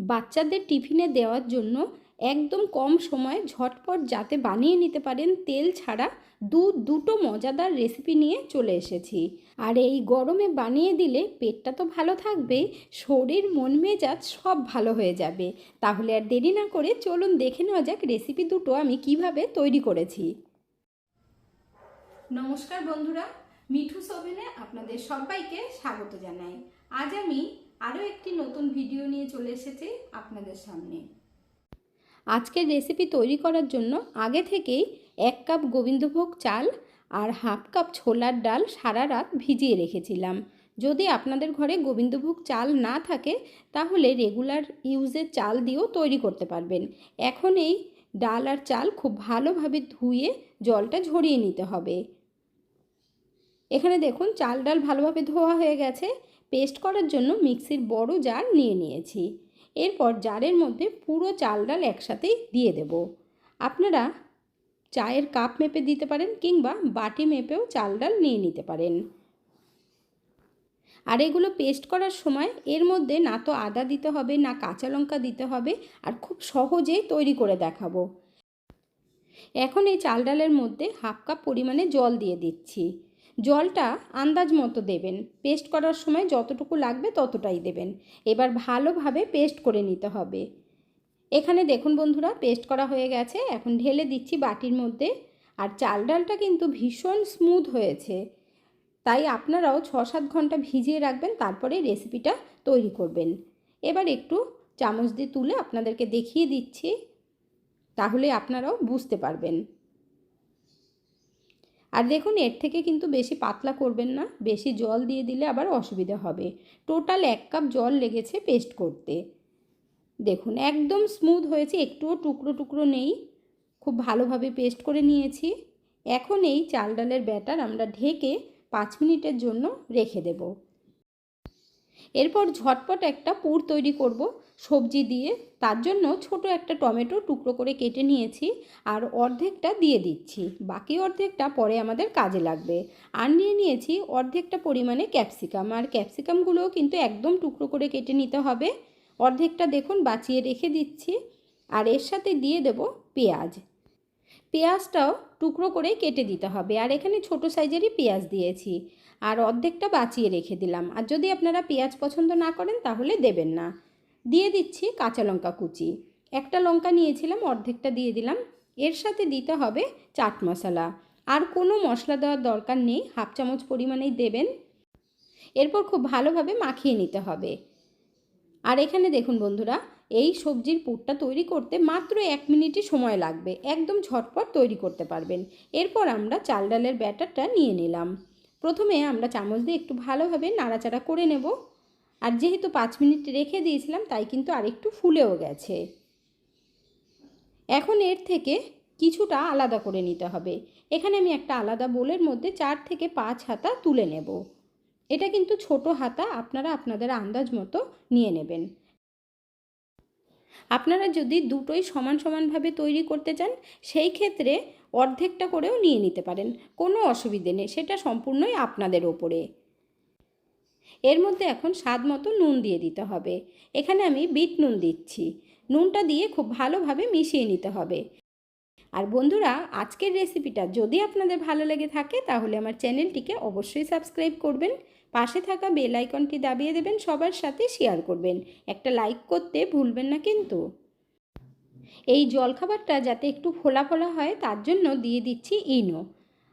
বাচ্চাদের টিফিনে দেওয়ার জন্য একদম কম সময়ে ঝটপট যাতে বানিয়ে নিতে পারেন তেল ছাড়া দু, দুটো মজাদার রেসিপি নিয়ে চলে এসেছি। আর এই গরমে বানিয়ে দিলে পেটটা তো ভালো থাকবেই শরীর, মন মেজাজ সব ভালো হয়ে যাবে। তাহলে আর দেরি না করে চলুন দেখে নেওয়া যাক রেসিপি দুটো আমি কীভাবে তৈরি করেছি। নমস্কার বন্ধুরা, মিঠু সোভেনে আপনাদের সবাইকে স্বাগত জানাই। আজ আমি আরও একটি নতুন ভিডিও নিয়ে চলে এসেছি আপনাদের সামনে। আজকের রেসিপি তৈরি করার জন্য আগে থেকেই এক কাপ গোবিন্দভোগ চাল আর হাফ কাপ ছোলার ডাল সারা রাত ভিজিয়ে রেখেছিলাম। যদি আপনাদের ঘরে গোবিন্দভোগ চাল না থাকে, তাহলে রেগুলার ইউজের চাল দিয়েও তৈরি করতে পারবেন। এখন এই ডাল আর চাল খুব ভালোভাবে ধুয়ে জলটা ঝরিয়ে নিতে হবে। এখানে দেখুন, চাল ডাল ভালোভাবে ধোয়া হয়ে গেছে। পেস্ট করার জন্য মিক্সির বড় জার নিয়ে নিয়েছি। এরপর জারের মধ্যে পুরো চাল ডাল একসাথেই দিয়ে দেব। আপনারা চায়ের কাপ মেপে দিতে পারেন কিংবা বাটি মেপেও চাল ডাল নিয়ে নিতে পারেন। আর এগুলো পেস্ট করার সময় এর মধ্যে না তো আদা দিতে হবে, না কাঁচা লঙ্কা দিতে হবে আর খুব সহজেই তৈরি করে দেখাবো। এখন এই চাল ডালের মধ্যে হাফ কাপ পরিমাণে জল দিয়ে দিচ্ছি। জলটা আন্দাজ মতো দেবেন। পেস্ট করার সময় যতটুকু লাগবে ততটাই দেবেন। এবার ভালোভাবে পেস্ট করে নিতে হবে। এখানে দেখুন বন্ধুরা, পেস্ট করা হয়ে গেছে। এখন ঢেলে দিচ্ছি বাটির মধ্যে। আর চাল ডালটা কিন্তু ভীষণ স্মুথ হয়েছে। তাই আপনারাও ছ সাত ঘণ্টা ভিজিয়ে রাখবেন, তারপরে রেসিপিটা তৈরি করবেন। এবার একটু চামচ দিয়ে তুলে আপনাদেরকে দেখিয়ে দিচ্ছি, তাহলে আপনারাও বুঝতে পারবেন। আর দেখুন, এর থেকে কিন্তু বেশি পাতলা করবেন না, বেশি জল দিয়ে দিলে আবার অসুবিধা হবে। টোটাল এক কাপ জল লেগেছে পেস্ট করতে। দেখুন, একদম স্মুথ হয়েছে, একটুও টুকরো টুকরো নেই। খুব ভালোভাবে পেস্ট করে নিয়েছি। এখন এই চাল ডালের ব্যাটার আমরা ঢেকে পাঁচ মিনিটের জন্য রেখে দেব। এরপর ঝটপট একটা পুর তৈরি করব। সবজি দিয়ে, তার জন্য ছোট একটা টমেটো টুকরো করে কেটে নিয়েছি আর অর্ধেকটা দিয়ে দিচ্ছি। বাকি অর্ধেকটা পরে আমাদের কাজে লাগবে। আর নিয়ে নিয়েছি অর্ধেকটা পরিমাণে ক্যাপসিকাম। আর ক্যাপসিকামগুলোও কিন্তু একদম টুকরো করে কেটে নিতে হবে। অর্ধেকটা দেখুন বাঁচিয়ে রেখে দিচ্ছি। আর এর সাথে দিয়ে দেব পেঁয়াজ। পেঁয়াজটাও টুকরো করে কেটে দিতে হবে। আর এখানে ছোট সাইজেরই পেঁয়াজ দিয়েছি। আর অর্ধেকটা বাঁচিয়ে রেখে দিলাম। আর যদি আপনারা পেঁয়াজ পছন্দ না করেন তাহলে দেবেন না। দিয়ে দিচ্ছি কাঁচা লঙ্কা কুচি। একটা লঙ্কা নিয়েছিলাম, অর্ধেকটা দিয়ে দিলাম। এর সাথে দিতে হবে চাট মশলা। আর কোনো মশলা দেওয়ার দরকার নেই, হাফ চামচ পরিমাণেই দেবেন। এরপর খুব ভালোভাবে মাখিয়ে নিতে হবে। আর এখানে দেখুন বন্ধুরা, এই সবজির পুরটা তৈরি করতে মাত্র এক মিনিটই সময় লাগবে। একদম ঝটপট তৈরি করতে পারবেন। এরপর আমরা চাল ডালের ব্যাটারটা নিয়ে নিলাম। প্রথমে আমরা চামচ দিয়ে একটু ভালোভাবে নাড়াচাড়া করে নেব। আর যেহেতু পাঁচ মিনিট রেখে দিয়েছিলাম, তাই কিন্তু আরেকটু ফুলেও গেছে। এখন এর থেকে কিছুটা আলাদা করে নিতে হবে। এখানে আমি একটা আলাদা বোলের মধ্যে চার থেকে পাঁচ হাতা তুলে নেব। এটা কিন্তু ছোট হাতা, আপনারা আপনাদের আন্দাজ মতো নিয়ে নেবেন। আপনারা যদি দুটোই সমান সমানভাবে তৈরি করতে চান, সেই ক্ষেত্রে অর্ধেকটা করেও নিয়ে নিতে পারেন। কোনো অসুবিধে নেই, সেটা সম্পূর্ণই আপনাদের ওপরে। এর মধ্যে এখন স্বাদ মতো নুন দিয়ে দিতে হবে। এখানে আমি বিট নুন দিচ্ছি। নুনটা দিয়ে খুব ভালোভাবে মিশিয়ে নিতে হবে। আর বন্ধুরা, আজকের রেসিপিটা যদি আপনাদের ভালো লেগে থাকে, তাহলে আমার চ্যানেলটিকে অবশ্যই সাবস্ক্রাইব করবেন। পাশে থাকা বেল আইকনটি দাবিয়ে দেবেন, সবার সাথে শেয়ার করবেন। একটা লাইক করতে ভুলবেন না কিন্তু। এই জলখাবারটা যাতে একটু ফোলা ফোলা হয়, তার জন্য দিয়ে দিচ্ছি ইনো।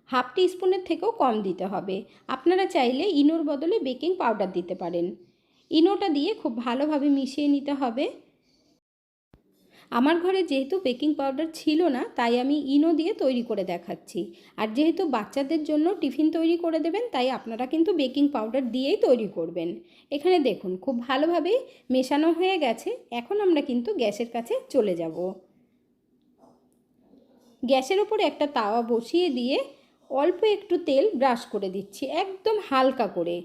হাফ টি স্পুনের থেকেও কম দিতে হবে। আপনারা চাইলে ইনোর বদলে বেকিং পাউডার দিতে পারেন। ইনোটা দিয়ে খুব ভালোভাবে মিশিয়ে নিতে হবে। আমার ঘরে যেহেতু বেকিং পাউডার ছিল না, তাই আমি ইনো দিয়ে তৈরি করে দেখাচ্ছি। আর যেহেতু বাচ্চাদের জন্য টিফিন তৈরি করে দেবেন, তাই আপনারা কিন্তু বেকিং পাউডার দিয়েই তৈরি করবেন। এখানে দেখুন, খুব ভালোভাবে মেশানো হয়ে গেছে। এখন আমরা কিন্তু গ্যাসের কাছে চলে যাব। গ্যাসের ওপরে একটা তাওয়া বসিয়ে দিয়ে অল্প একটু তেল ব্রাশ করে দিচ্ছি, একদম হালকা করে।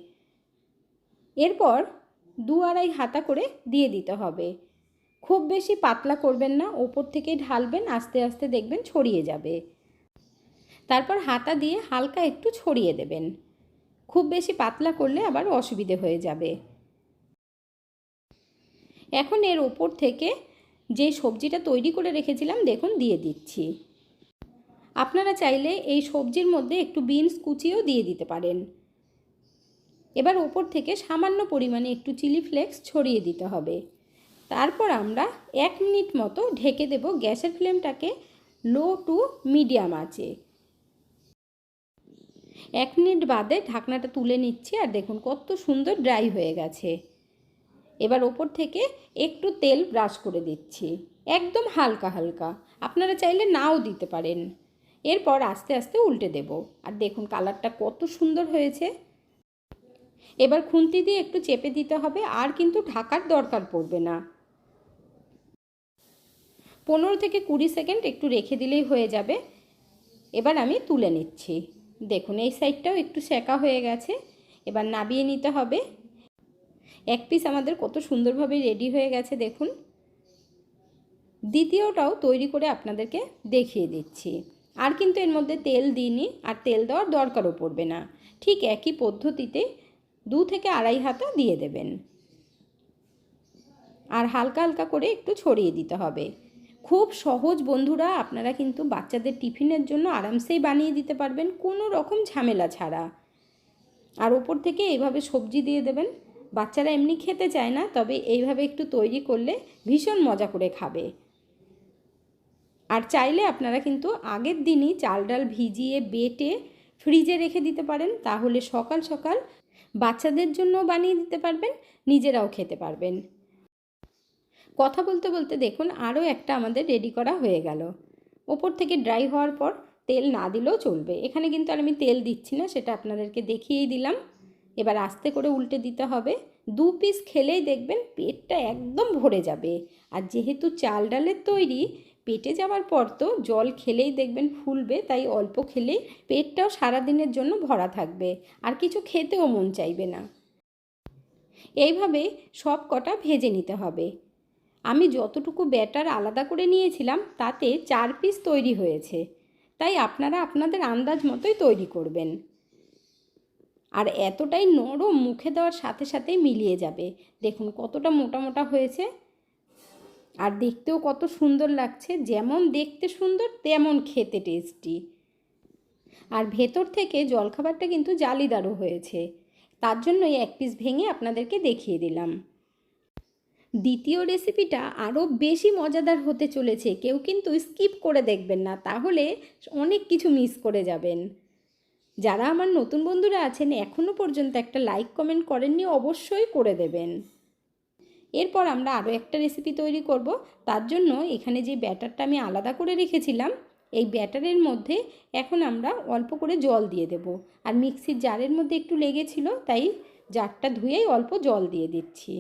এরপর দু আড়াই হাতা করে দিয়ে দিতে হবে। খুব বেশি পাতলা করবেন না, ওপর থেকে ঢালবেন, আস্তে আস্তে দেখবেন ছড়িয়ে যাবে। তারপর হাতা দিয়ে হালকা একটু ছড়িয়ে দেবেন। খুব বেশি পাতলা করলে আবার অসুবিধে হয়ে যাবে। এখন এর ওপর থেকে যে সবজিটা তৈরি করে রেখেছিলাম, দেখুন, দিয়ে দিচ্ছি। আপনারা চাইলে এই সবজির মধ্যে একটু বিনস কুচিও দিয়ে দিতে পারেন। এবার ওপর থেকে সামান্য পরিমাণে একটু চিলি ফ্লেক্স ছড়িয়ে দিতে হবে। তারপর আমরা এক মিনিট মতো ঢেকে দেব গ্যাসের ফ্লেমটাকে লো টু মিডিয়াম আছে এক মিনিট বাদে ঢাকনাটা তুলে নিচ্ছি আর দেখুন কত সুন্দর ড্রাই হয়ে গেছে। এবার ওপর থেকে একটু তেল ব্রাশ করে দিচ্ছি। একদম হালকা হালকা। আপনারা চাইলে নাও দিতে পারেন। এরপর আস্তে আস্তে উল্টে দেব। আর দেখুন কালারটা কত সুন্দর হয়েছে। এবার খুন্তি দিয়ে একটু চেপে দিতে হবে, আর কিন্তু ঢাকার দরকার পড়বে না। পনেরো থেকে কুড়ি সেকেন্ড একটু রেখে দিলেই হয়ে যাবে। এবার আমি তুলে নিচ্ছি। দেখুন এই সাইডটাও একটু সেকা হয়ে গেছে। এবার নাবিয়ে নিতে হবে। এক পিস আমাদের কত সুন্দরভাবে রেডি হয়ে গেছে, দেখুন। দ্বিতীয়টাও তৈরি করে আপনাদেরকে দেখিয়ে দিচ্ছি। আর কিন্তু এর মধ্যে তেল দিইনি আর তেল দেওয়ার দরকারও পড়বে না। ঠিক একই পদ্ধতিতে দু থেকে আড়াই হাতা দিয়ে দেবেন। আর হালকা হালকা করে একটু ছড়িয়ে দিতে হবে। খুব সহজ বন্ধুরা, আপনারা কিন্তু বাচ্চাদের টিফিনের জন্য আরামসেই বানিয়ে দিতে পারবেন, কোনো রকম ঝামেলা ছাড়া। আর ওপর থেকে এইভাবে সবজি দিয়ে দেবেন। বাচ্চারা এমনি খেতে চায় না, তবে এইভাবে একটু তৈরি করলে ভীষণ মজা করে খাবে। আর চাইলে আপনারা কিন্তু আগের দিনই চাল ডাল ভিজিয়ে বেটে ফ্রিজে রেখে দিতে পারেন, তাহলে সকাল সকাল বাচ্চাদের জন্য বানিয়ে দিতে পারবেন, নিজেরাও খেতে পারবেন। কথা বলতে বলতে দেখুন, আরও একটা আমাদের রেডি করা হয়ে গেল। ওপর থেকে ড্রাই হওয়ার পর তেল না দিলেও চলবে। এখানে কিন্তু আর আমি তেল দিচ্ছি না, সেটা আপনাদেরকে দেখিয়েই দিলাম। এবার আস্তে করে উল্টে দিতে হবে। দু পিস খেলেই দেখবেন পেটটা একদম ভরে যাবে। আর যেহেতু চাল ডালের তৈরি পেটে যাওয়ার পর তো জল খেলেই দেখবেন ফুলবে, তাই অল্প খেলেই পেটটাও সারাদিনের জন্য ভরা থাকবে, আর কিছু খেতেও মন চাইবে না। এইভাবে সব কটা ভেজে নিতে হবে। আমি যতটুকু ব্যাটার আলাদা করে নিয়েছিলাম, তাতে চার পিস তৈরি হয়েছে, তাই আপনারা আপনাদের আন্দাজ মতোই তৈরি করবেন। আর এতটাই নরম মুখে দেওয়ার সাথে সাথেই মিলিয়ে যাবে। দেখুন কতটা মোটা মোটা হয়েছে। আর দেখতেও কত সুন্দর লাগছে, যেমন দেখতে সুন্দর, তেমন খেতে টেস্টি আর ভেতর থেকে জলখাবারটা কিন্তু জালিদারও হয়েছে। তার জন্যই এক পিস ভেঙে আপনাদেরকে দেখিয়ে দিলাম। দ্বিতীয় রেসিপিটা আরও বেশি মজাদার হতে চলেছে। কেউ কিন্তু স্কিপ করে দেখবেন না, তাহলে অনেক কিছু মিস করে যাবেন। যারা আমার নতুন বন্ধুরা আছেন এখনও পর্যন্ত একটা লাইক কমেন্ট করেননি, অবশ্যই করে দেবেন। এরপর আমরা আরও একটা রেসিপি তৈরি করব। তার জন্য এখানে যে ব্যাটারটা আমি আলাদা করে রেখেছিলাম, এই ব্যাটারের মধ্যে এখন আমরা অল্প করে জল দিয়ে দেব। আর মিক্সির জারের মধ্যে একটু লেগেছিল, তাই জারটা ধুয়েই অল্প জল দিয়ে দিচ্ছি।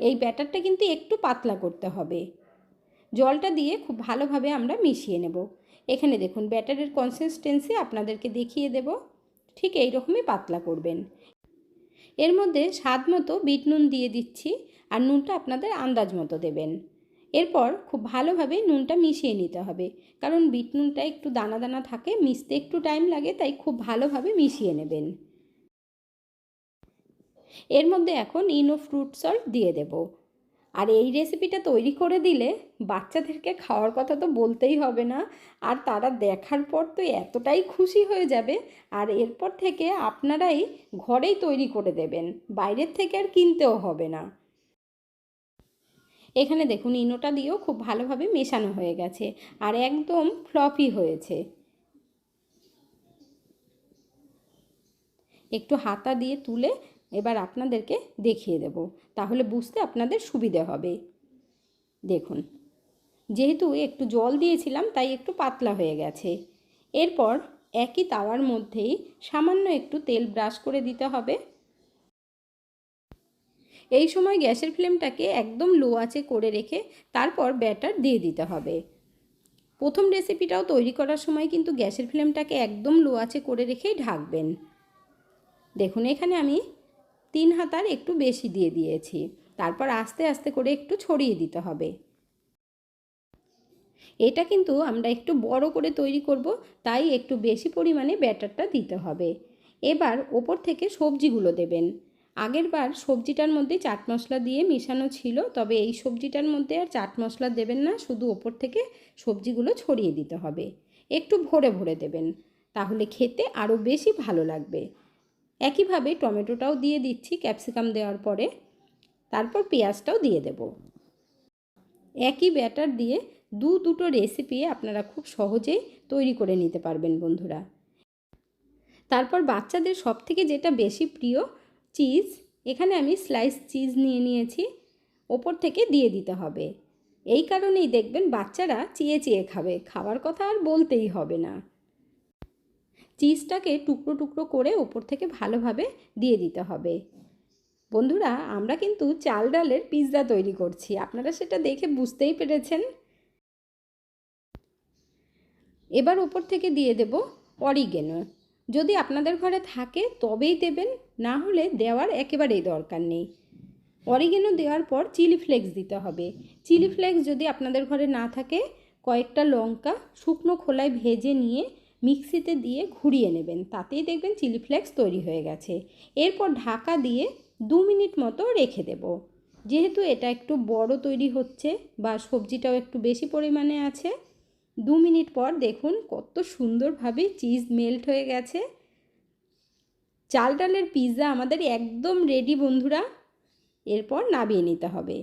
এই ব্যাটারটা কিন্তু একটু পাতলা করতে হবে। জলটা দিয়ে খুব ভালোভাবে আমরা মিশিয়ে নেব। এখানে দেখুন, ব্যাটারের কনসিস্টেন্সি আপনাদেরকে দেখিয়ে দেব। ঠিক এই রকমই পাতলা করবেন। এর মধ্যে স্বাদ মতো বিট নুন দিয়ে দিচ্ছি আর নুনটা আপনাদের আন্দাজ মতো দেবেন। এরপর খুব ভালোভাবে নুনটা মিশিয়ে নিতে হবে, কারণ বিট নুনটা একটু দানা দানা থাকে, মিশতে একটু টাইম লাগে, তাই খুব ভালোভাবে মিশিয়ে নেবেন। এর মধ্যে এখন ইনো ফ্রুট সল্ট দিয়ে দেব। আর এই রেসিপিটা তৈরি করে দিলে বাচ্চাদেরকে খাওয়ার কথা তো বলতেই হবে না। আর তারা দেখার পর তো এতটাই খুশি হয়ে যাবে। আর এরপর থেকে আপনারাই ঘরেই তৈরি করে দেবেন, বাইরের থেকে আর কিনতেও হবে না। এখানে দেখুন, ইনোটা দিয়েও খুব ভালোভাবে মেশানো হয়ে গেছে আর একদম ফ্লফি হয়েছে। একটু হাতা দিয়ে তুলে এবার আপনাদেরকে দেখিয়ে দেব। তাহলে বুঝতে আপনাদের সুবিধে হবে। দেখুন, যেহেতু একটু জল দিয়েছিলাম, তাই একটু পাতলা হয়ে গেছে। এরপর একই তাওয়ার মধ্যেই সামান্য একটু তেল ব্রাশ করে দিতে হবে। এই সময় গ্যাসের ফ্লেমটাকে একদম লো আঁচে করে রেখে তারপর ব্যাটার দিয়ে দিতে হবে। প্রথম রেসিপিটাও তৈরি করার সময় কিন্তু গ্যাসের ফ্লেমটাকে একদম লো আঁচে করে রেখেই ঢাকবেন। দেখুন, এখানে আমি তিন হাতার একটু বেশি দিয়ে দিয়েছি। তারপর আস্তে আস্তে করে একটু ছড়িয়ে দিতে হবে। এটা কিন্তু আমরা একটু বড় করে তৈরি করব, তাই একটু বেশি পরিমাণে ব্যাটারটা দিতে হবে। এবার ওপর থেকে সবজিগুলো দেবেন। আগের বার সবজিটার মধ্যে চাট মশলা দিয়ে মেশানো ছিল, তবে এই সবজিটার মধ্যে আর চাট মশলা দেবেন না, শুধু ওপর থেকে সবজিগুলো ছড়িয়ে দিতে হবে। একটু ভরে ভরে দেবেন, তাহলে খেতে আরও বেশি ভালো লাগবে। একইভাবে টমেটোটাও দিয়ে দিচ্ছি ক্যাপসিকাম দেওয়ার পরে। তারপর পেঁয়াজটাও দিয়ে দেব। একই ব্যাটার দিয়ে দু দুটো রেসিপি আপনারা খুব সহজেই তৈরি করে নিতে পারবেন বন্ধুরা। তারপর বাচ্চাদের সব থেকে যেটা বেশি প্রিয় চিজ, এখানে আমি স্লাইস চিজ নিয়ে নিয়েছি, ওপর থেকে দিয়ে দিতে হবে। এই কারণেই দেখবেন বাচ্চারা চেয়ে চেয়ে খাবে খাবার কথা আর বলতেই হবে না। চিজটাকে টুকরো টুকরো করে ওপর থেকে ভালোভাবে দিয়ে দিতে হবে। বন্ধুরা, আমরা কিন্তু চাল ডালের পিৎজা তৈরি করছি। আপনারা সেটা দেখে বুঝতেই পেরেছেন। এবার ওপর থেকে দিয়ে দেব অরিগেনো। যদি আপনাদের ঘরে থাকে, তবেই দেবেন, না হলে দেওয়ার একেবারেই দরকার নেই। অরিগেনো দেওয়ার পর চিলি ফ্লেক্স দিতে হবে। চিলি ফ্লেক্স যদি আপনাদের ঘরে না থাকে, কয়েকটা লঙ্কা শুকনো খোলায় ভেজে নিয়ে মিক্সিতে দিয়ে ঘুরিয়ে নেবেন। তাতেই দেখবেন চিলি ফ্লেক্স তৈরি হয়ে গেছে। এরপর ঢাকা দিয়ে দু মিনিট মতো রেখে দেব। যেহেতু এটা একটু বড় তৈরি হচ্ছে বা সবজিটাও একটু বেশি পরিমাণে আছে, দু মিনিট পর দেখুন কত সুন্দরভাবে চিজ মেল্ট হয়ে গেছে। চাল ডালের পিৎজা আমাদের একদম রেডি বন্ধুরা, এরপর নামিয়ে নিতে হবে।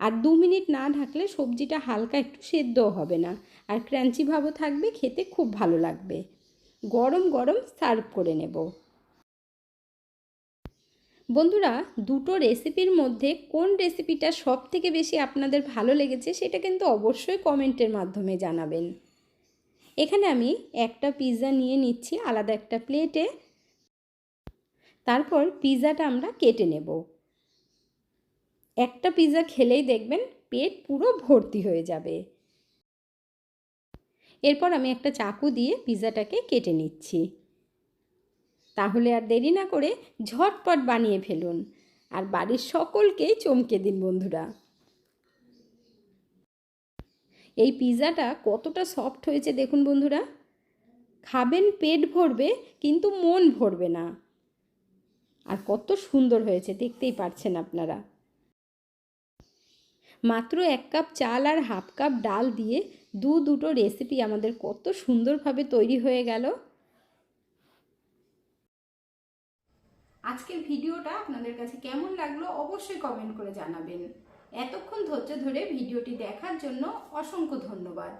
আর দু মিনিট না ঢাকলে সবজিটা হালকা একটু সেদ্ধও হবে না। আর ক্রাঞ্চি ভাবও থাকবে, খেতে খুব ভালো লাগবে। গরম গরম সার্ভ করে নেব। বন্ধুরা, দুটো রেসিপির মধ্যে কোন রেসিপিটা সব থেকে বেশি আপনাদের ভালো লেগেছে সেটা কিন্তু অবশ্যই কমেন্টের মাধ্যমে জানাবেন। এখানে আমি একটা পিৎজা নিয়ে নিচ্ছি আলাদা একটা প্লেটে। তারপর পিৎজাটা আমরা কেটে নেব। একটা পিৎজা খেলেই দেখবেন পেট পুরো ভর্তি হয়ে যাবে। এরপর আমি একটা চাকু দিয়ে পিৎজাটাকে কেটে নিচ্ছি। তাহলে আর দেরি না করে ঝটপট বানিয়ে ফেলুন। আর বাড়ির সকলকেই চমকে দিন বন্ধুরা। এই পিৎজাটা কতটা সফট হয়েছে দেখুন বন্ধুরা। খাবেন, পেট ভরবে, কিন্তু মন ভরবে না। আর কত সুন্দর হয়েছে, দেখতেই পারছেন আপনারা। মাত্র এক কাপ চাল আর হাফ কাপ ডাল দিয়ে দু দুটো রেসিপি আমাদের কত সুন্দরভাবে তৈরি হয়ে গেল। আজকের ভিডিওটা আপনাদের কাছে কেমন লাগল অবশ্যই কমেন্ট করে জানাবেন। এতক্ষণ ধৈর্য ধরে ভিডিওটি দেখার জন্য অসংখ্য ধন্যবাদ।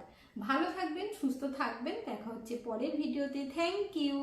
ভালো থাকবেন, সুস্থ থাকবেন। দেখা হচ্ছে পরের ভিডিওতে। Thank you